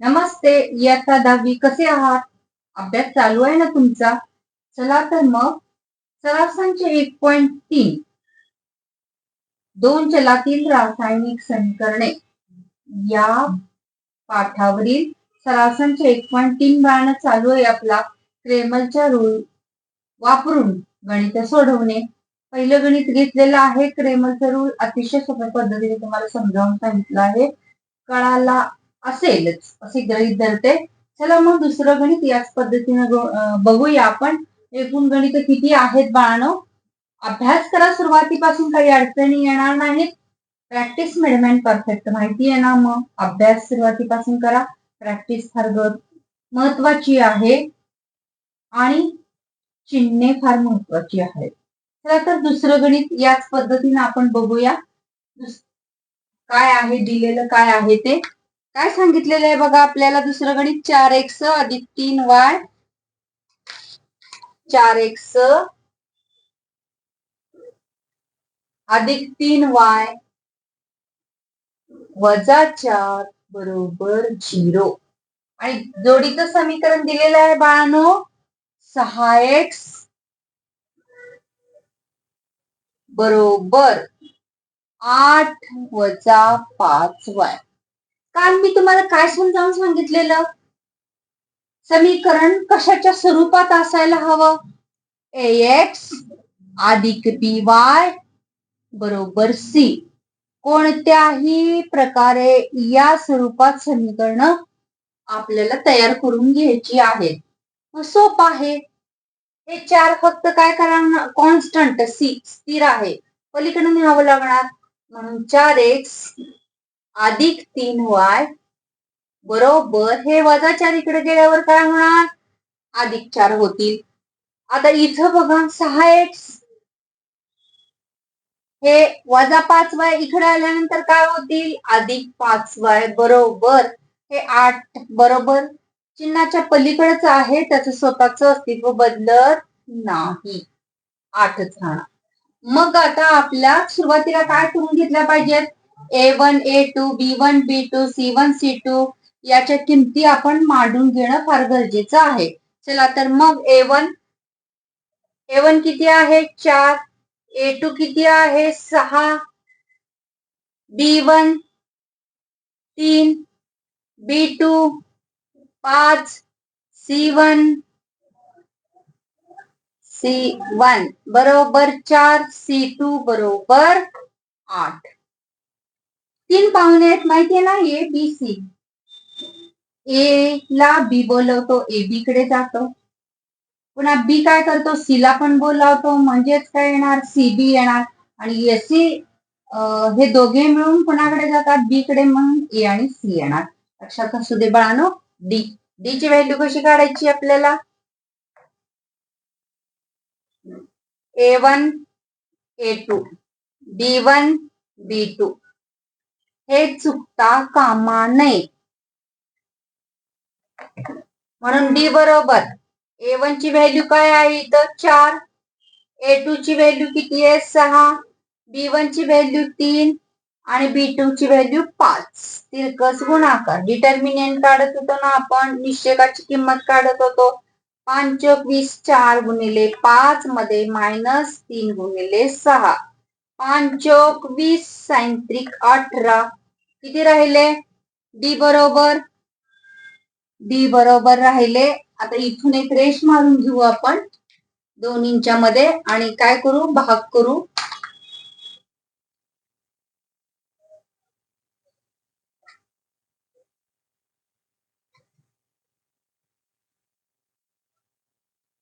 नमस्ते इयत्ता दहावी कसे आहात? अभ्यास चालू आहे ना तुमचा? चला तर मग सरासांचे एक पॉइंट तीन. दोन चलातील रासायनिक समीकरणे या पाठावरील सरासांचे एक पॉइंट तीन बाळणं चालू आहे आपला. क्रेमलच्या रूल वापरून गणित सोडवणे. पहिलं गणित घेतलेलं आहे. क्रेमलचा रूल अतिशय सोप्या पद्धतीने तुम्हाला समजावून सांगितलं आहे. कळाला असेलच असे गणित धरते. चला मग दुसरं गणित याच पद्धतीनं बघूया आपण. एकूण गणित किती आहेत बाळानो? अभ्यास करा सुरुवातीपासून काही अडचणी येणार नाहीत. प्रॅक्टिस मेडमॅन परफेक्ट माहिती आहे ना मग? अभ्यास सुरुवातीपासून करा प्रॅक्टिस फार महत्वाची आहे. आणि चिन्हे फार महत्वाची आहेत. चला तर दुसरं गणित याच पद्धतीनं आपण बघूया. काय आहे दिलेलं काय आहे ते. काय सांगितलेलं आहे बघा आपल्याला दुसरं गणित चार एक्स अधिक तीन वाय. चार एक्स अधिक तीन वाय वजा चार बरोबर झिरो. आणि जोडीचं समीकरण दिलेलं आहे बाळानो. सहा एक्स बरोबर आठ वजा पाच वाय. काल मी तुम्हाला काय समजावून सांगितलेलं? समीकरण कशाच्या स्वरूपात असायला हवं? ए एक्स अधिक बी वाय बरोबर सी कोणत्याही प्रकारे या स्वरूपात समीकरण आपल्याला तयार करून घ्यायची आहेत. सोप आहे. हे चार फक्त काय करणार कॉन्स्टंट सी स्थिर आहे. पलीकडे न्यावं लागणार. म्हणून चार एक्स अधिक तीन वाय बरोबर. हे वजा चार इकडे गेल्यावर काय होणार? अधिक चार होतील. आता इथं बघा सहा एक्स हे वजा पाच वाय इकडे आल्यानंतर काय होतील? अधिक पाच वाय बरोबर. हे आठ बरोबर. चिन्हाच्या पलीकडेच आहे त्याचं स्वतःच अस्तित्व बदलत नाही. आठच राहणार. मग आता आपल्या सुरुवातीला काय करून घेतल्या पाहिजेत? A one A two B one B two C one C two याच्या किमती आपण मांडून घेणं फार गरजेचं आहे. चला तर मग ए वन ए वन किती आहे? चार. ए टू किती आहे? सहा. बी वन तीन. बी टू पाच. सी वन सी वन बरोबर चार. सी टू बरोबर आठ. तीन पाहुणे आहेत माहितीये ना? ए बी सी ए ला बी बोलवतो ए बी कडे जातो. पुन्हा बी काय करतो? सी ला पण बोलावतो म्हणजेच काय येणार? सी बी येणार. आणि एस सी हे दोघे मिळून कोणाकडे जातात? बी कडे म्हणून ए आणि सी येणार. लक्षात असू दे बाळानो डी डी ची व्हॅल्यू कशी काढायची आपल्याला? A one A two B one B two हे चुकता कामा नये. म्हणून डी बरोबर. ए वन ची व्हॅल्यू काय आहे इथं? चार. ए टू ची व्हॅल्यू किती आहे? सहा. बी वन ची व्हॅल्यू तीन आणि बी टू ची व्हॅल्यू पाच. तिरकस गुणाकार. डिटर्मिनेंट काढत होतो ना आपण? निश्चयकाची किंमत काढत होतो. पाच वीस चार गुणिले पाच मध्ये मायनस तीन गुणिले सहा. पांचोक वीस सायंत्रिक अठरा. किती राहिले? डी बरोबर. डी बरोबर राहिले. आता इथून एक रेश मारून घेऊ आपण. दोन मध्ये. आणि काय करू? भाग करू.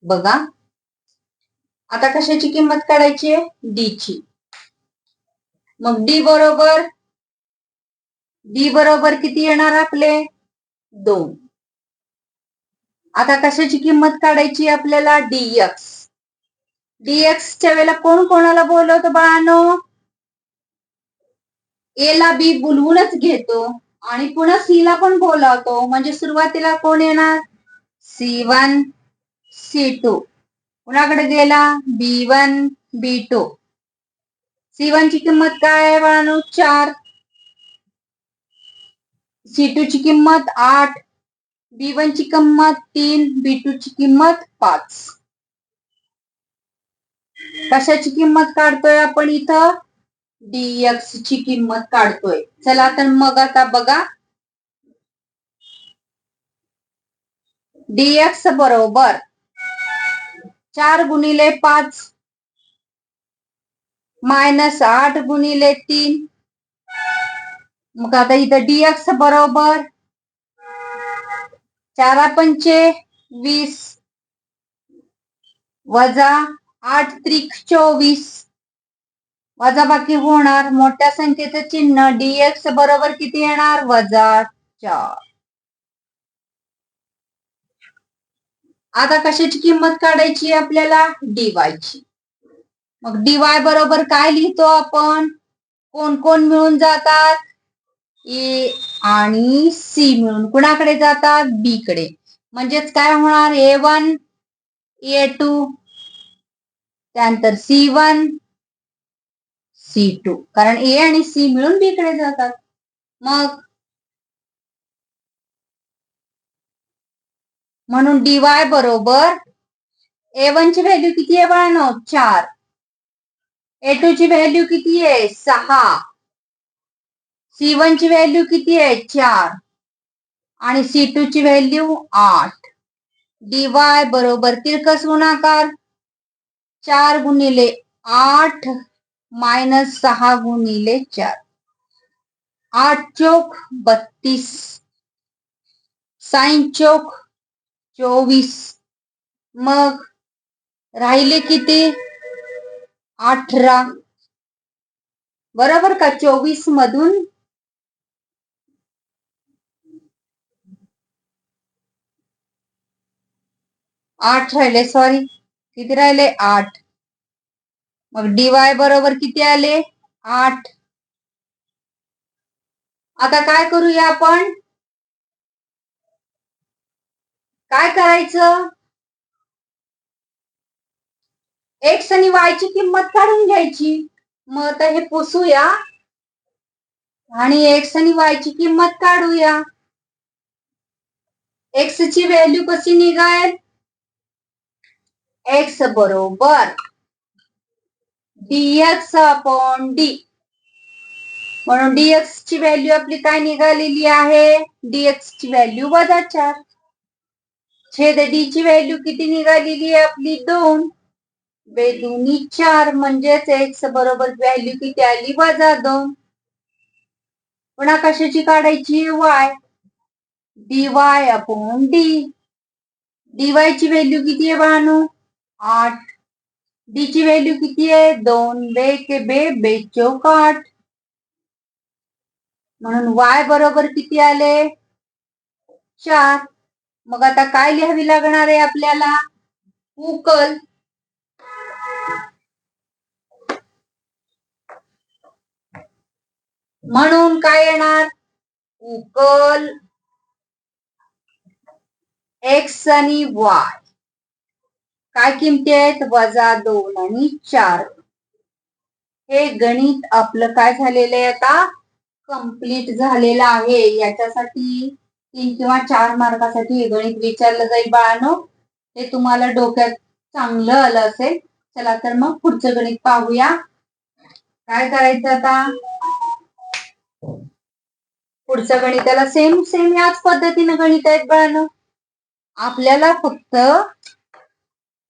बघा. आता कशाची किंमत काढायची आहे? डी ची. मग डी बरोबर डी बरोबर किती येणार आपले? दोन. आता कशाची किंमत काढायची आपल्याला? डीएक्स डीएक्सच्या वेळेला कोण कोणाला बोलवतो बाळानो? ए ला बी बोलवूनच घेतो आणि पुन्हा सी ला पण बोलावतो. म्हणजे सुरुवातीला कोण येणार? सी वन सी टू कुणाकडे गेला? B one B two C one ची किंमत काय आहे बाळानो? चार. सी टू ची किंमत आठ. बी वन ची किंमत तीन. बी टू ची किंमत पाच. कशाची किंमत काढतोय आपण इथं? डीएक्स ची किंमत काढतोय. चला तर मग आता बघा. डीएक्स बरोबर. चार गुणिले पाच. मायनस आठ गुणिले तीन. मग आता इथं डीएक्स बरोबर. चारा पंचे वीस. वजा आठ त्रिक चोवीस. वजा बाकी होणार मोठ्या संख्येचं चिन्ह डीएक्स बरोबर किती येणार? वजा चार. आता कशाची किंमत काढायची आपल्याला? डीवायची मग डीवाय बरोबर काय लिहितो आपण? कोण कोण मिळून जातात? ए आणि सी मिळून कुणाकडे जातात? बी कडे. म्हणजेच काय होणार? ए वन ए टू त्यानंतर सी वन सी टू. कारण ए आणि सी मिळून बी कडे जातात. मग म्हणून डीवाय बरोबर ए वन ची व्हॅल्यू किती आहे बाळांनो? चार. ए टू ची व्हॅल्यू किती आहे? सहा. सी वन ची व्हॅल्यू किती आहे? चार. आणि सी टू ची व्हॅल्यू आठ. डी वाय बरोबर तिरकस गुणाकार. चार गुणिले आठ मायनस सहा गुणिले चार. आठ चोक बत्तीस. साईन चोक चोवीस. मग राहिले किती? अठरा. बरोबर का? चोवीस मधून आठ राहिले सॉरी किती राहिले? आठ. मग डीवाय बरोबर किती आले? आठ. आता काय करूया आपण? काय करायचं? एक्स आणि वाय ची किंमत काढून घ्यायची. मग आता हे पुसूया. आणि एक्स आणि वाय ची किंमत काढूया. एक्स ची व्हॅल्यू कशी निघाल? एक्स बरोबर. डीएक्स अपॉन डी म्हणून डीएक्स ची व्हॅल्यू आपली काय निघालेली आहे? डीएक्स ची व्हॅल्यू वजा चार. छेद डी ची व्हॅल्यू किती निघालेली आहे आपली दोन. बेदुनी चार म्हणजेच एक्स बरोबर व्हॅल्यू किती आली? वजा दोन. पुन्हा कशाची काढायची? Y D Y upon D D Y ची व्हॅल्यू किती आहे बाळानो आठ. डी ची व्हॅल्यू किती आहे? दोन. बे के बे बे चौक आठ. म्हणून वाय बरोबर किती आले? चार. मग आता काय लिहावी लागणार आहे आपल्याला? उकल. म्हणून काय येणार? उकल एक्स आणि वाय काय किमती आहेत? वजा दोन आणि चार. हे गणित आपलं काय झालेलं आहे आता? कंप्लीट झालेलं आहे. याच्यासाठी तीन किंवा चार मार्कासाठी हे गणित विचारलं जाईल बाळानो. हे तुम्हाला डोक्यात चांगलं आलं असेल. चला तर मग पुढचं गणित पाहूया. काय करायचं आता? पुढचं गणिताला सेम सेम याच पद्धतीनं गणित आहेत बाळानं. आपल्याला फक्त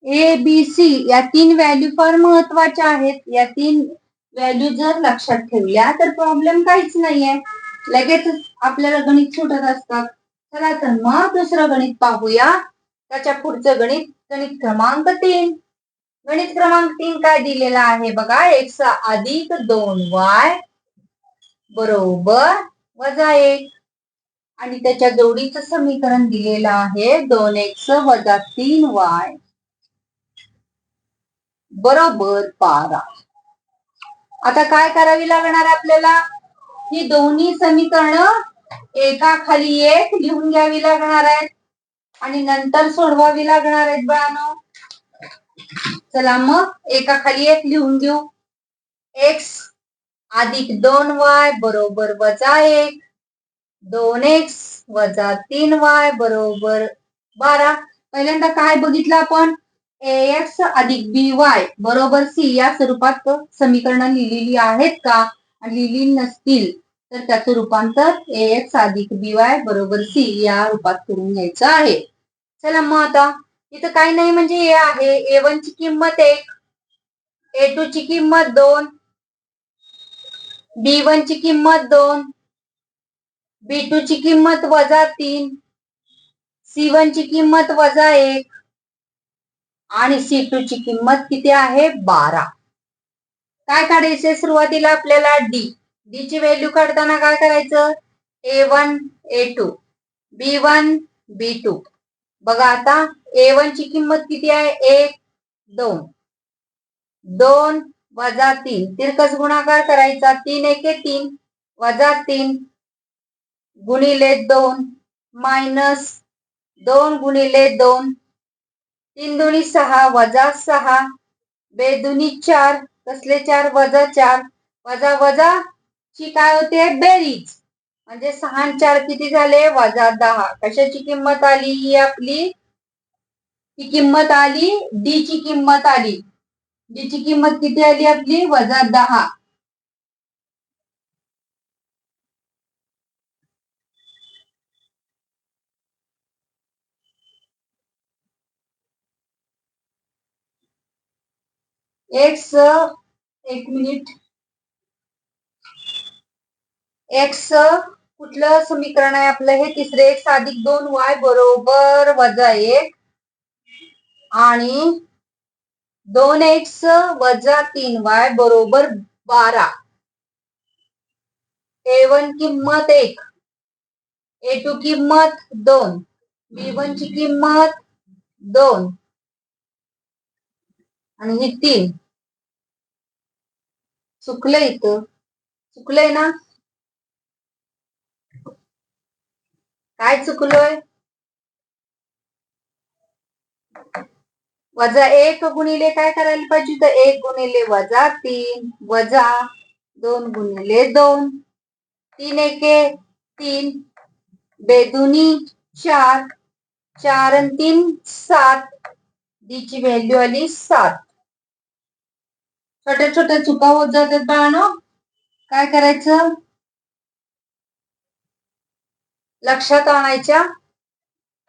ए बी सी या तीन व्हॅल्यू फार महत्त्वाच्या आहेत. या तीन व्हॅल्यू जर लक्षात ठेवल्या तर प्रॉब्लेम काहीच नाहीये. लगेच आपल्याला गणित सुटत असतात. चला तर मग दुसरं गणित पाहूया. त्याच्या पुढचं गणित गणित क्रमांक तीन. गणित क्रमांक तीन काय दिलेला आहे बघा? एक्स अधिक दोन वाय बरोबर. वजा एक. आणि त्याच्या जोडीचं समीकरण दिलेलं आहे दोन एक्स वजा तीन वाय. बरोबर बारा. आता काय करावी लागणार आपल्याला? ही दोन्ही समीकरण एका खाली एक लिहून घ्यावी लागणार आहेत. आणि नंतर सोडवावी लागणार आहेत बाळानो. चला मग एका खाली एक लिहून घेऊ. एक्स अधिक दोन वाय बरोबर वजा एक. दोन एक्स वजा तीन वाय बरोबर बारा. पहिल्यांदा काय बघितलं आपण? ए एक्स अधिक बी वाय बरोबर सी. या स्वरूपात समीकरण लिहिलेली आहेत का? आणि लिहिली नसतील. तर त्याचं रूपांतर ए एक्स अधिक बी वाय बरोबर सी या रूपात करून घ्यायचं आहे. चला मग आता इथं काही नाही म्हणजे ए आहे. ए वन ची किंमत एक. ए टू ची किंमत दोन. बी वन ची किंमत दोन बी टू ची किंमत वजा तीन सी वन ची किंमत वजा एक आणि सी टू ची किंमत किती आहे? बारा. काय काढायचे? सुरुवातीला आपल्याला डी डी ची व्हॅल्यू काढताना काय करायचं? A one A two B one B two बघा आता ए वन ची किंमत किती आहे? एक दोन. दोन वजा तीन. तिरकस गुणाकार करायचा. तीन एके तीन. वजा तीन गुणिले दोन. मायनस दोन गुणिले दोन. तीन दोन्ही सहा वजा सहा. बेदुनी चार. कसले चार? वजा चार. वजा वजा ची काय होते? बेरीज. म्हणजे सहा चार किती झाले? वजा दहा. कशाची किंमत आली? ही आपली ही किंमत आली? डी ची किंमत आली. ज्याची ची किंमत किती आली आपली? वजा दहा. एक्स एक मिनिट. एक्स कुठलं समीकरण आहे आपलं? हे तिसरे एक्स अधिक दोन वाय बरोबर वजा एक. आणि दोन एक्स वजा तीन वाय बरोबर बारा. ए वन किंमत एक. ए टू किंमत दोन. बी वन ची किंमत दोन. आणि ही तीन. चुकलंय इथं. चुकलंय ना? काय चुकलोय? वजा एक गुणिले काय करायला पाहिजे तर एक गुणिले वजा तीन वजा दोन गुणिले दोन. तीन एके तीन बेदुनी चार चार आणि तीन सात. डी ची व्हॅल्यू आली सात. छोट्या छोट्या चुका होत जातात बाळांनो. काय करायचं? लक्षात आणायच्या.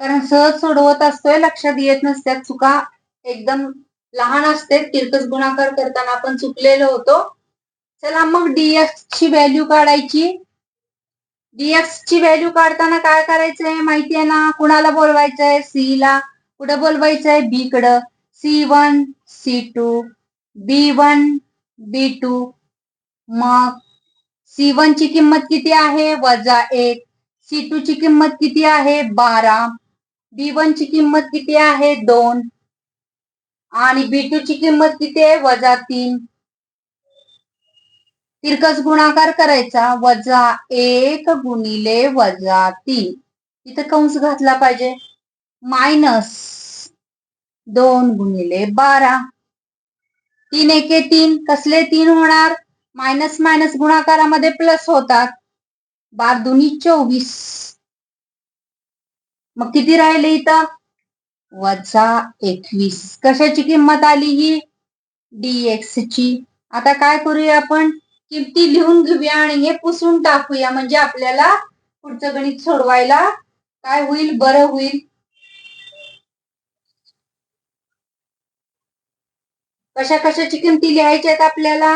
कारण सहज सोडवत असतोय लक्षात येत नसत्यात चुका. एकदम लहान असते तिरकस गुणाकार करताना आपण चुकलेलो होतो. चला मग डीएक्स ची व्हॅल्यू काढायची. डीएक्स ची व्हॅल्यू काढताना काय करायचंय माहितीये ना? कुणाला बोलवायचंय? सी ला. कुठं बोलवायचंय? बी कडं. C one C two B one B two मग सी वन ची किंमत किती आहे? वजा एक. सी टू ची किंमत किती आहे? बारा. बी वन ची किंमत किती आहे? दोन. आणि बी टू ची किंमत किती आहे? वजा तीन. तिरकस गुणाकार करायचा. वजा एक गुणिले वजा तीन. इथं कंस घातला पाहिजे. मायनस दोन गुणिले बारा. तीन एके तीन. कसले तीन होणार? मायनस मायनस गुणाकारामध्ये प्लस होतात. बार दोन्ही चोवीस. मग किती राहिले इथं? वजा एकवीस. कशाची किंमत आली ही? डी एक्स ची. आता काय करूया आपण? किमती लिहून घेऊया आणि हे पुसून टाकूया. म्हणजे आपल्याला पुढचं गणित सोडवायला काय होईल? बरं होईल. कशा कशाची किमती लिहायच्या आहेत आपल्याला?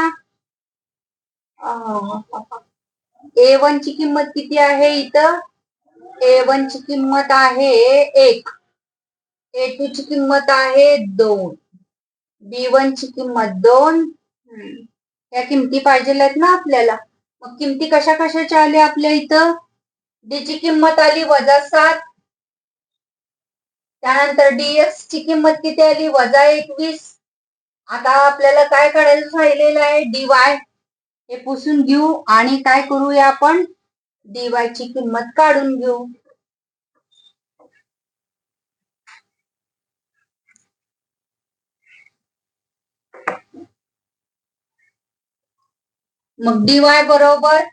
ए वन ची किंमत किती आहे इथं? ए वन ची किंमत आहे एक. ए टू ची किंमत आहे दोन. बी वन ची किंमत दोन. या किमती पाहिजे आहेत ना आपल्याला. मग किमती कशा कशाच्या आल्या आपल्या इथं? डी ची किंमत आली वजा सात. त्यानंतर डीएक्स ची किंमत किती आली? वजा एकवीस. आता आपल्याला काय करायचं राहिलेलं आहे? डीवाय हे पुसून घेऊ आणि काय करूया आपण? डीवाय ची किंमत काढून घेऊ. मग डीवाय बरोबर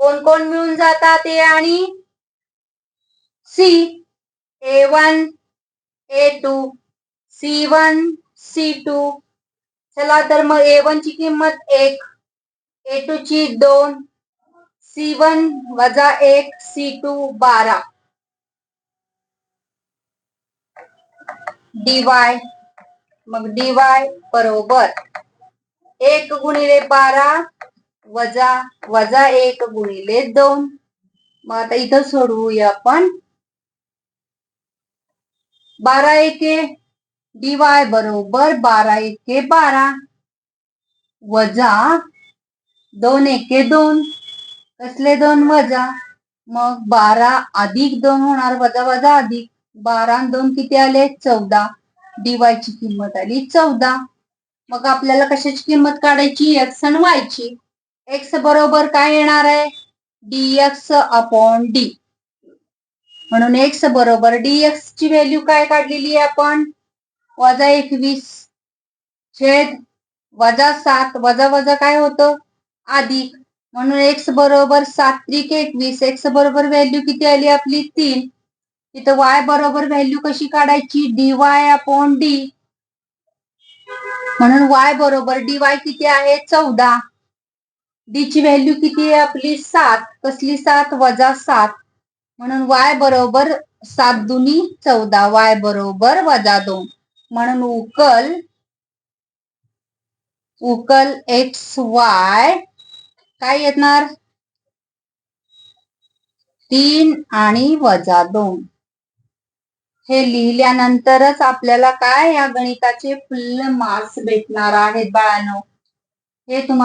कोण कोण मिळून जातात ए आणि C A one A two C one C two चला तर मग ए वन ची किंमत एक ए टू ची दोन सी वन वजा एक सी टू बारा. डीवाय मग डीवाय बरोबर. एक गुणिले बारा वजा वजा एक गुणिले दोन. मग आता इथं सोडवूया आपण. बारा एके डीवाय बरोबर बारा एके बारा. वजा दोन एके दोन. कसले दोन वजा? मग बारा अधिक दोन होणार वजा वजा अधिक. बारा आणि दोन किती आले? चौदा. डीवाय ची किंमत आली चौदा. मग आपल्याला कशाची किंमत काढायची? एक्स आणि वाय ची. एक्स बरोबर काय येणार आहे? डीएक्स अपॉन डी म्हणून एक्स बरोबर डीएक्स ची व्हॅल्यू काय काढलेली आहे आपण? वजा एकवीस छेद वजा सात. वजा वजा काय होतं? अधिक. म्हणून एक्स बरोबर सात त्रिक एकवीस. एक्स बरोबर व्हॅल्यू किती आली आपली? तीन. इथं वाय बरोबर व्हॅल्यू कशी काढायची? डी वाय अपॉन डी म्हणून वाय बरोबर डी वाय किती आहे? चौदा. डी ची व्हॅल्यू किती आहे आपली? सात. कसली सात? वजा सात. म्हणून वाय बरोबर सात दुनी चौदा. वाय बरोबर वजा दोन. म्हणून उकल उकल एक्स वाय काय येणार? तीन आणि वजा दोन. हे लिहिल्यानंतरच आपल्याला काय या गणिताचे फुल्ल मार्क्स भेटणार आहेत बाळांनो? हे तुम्हाला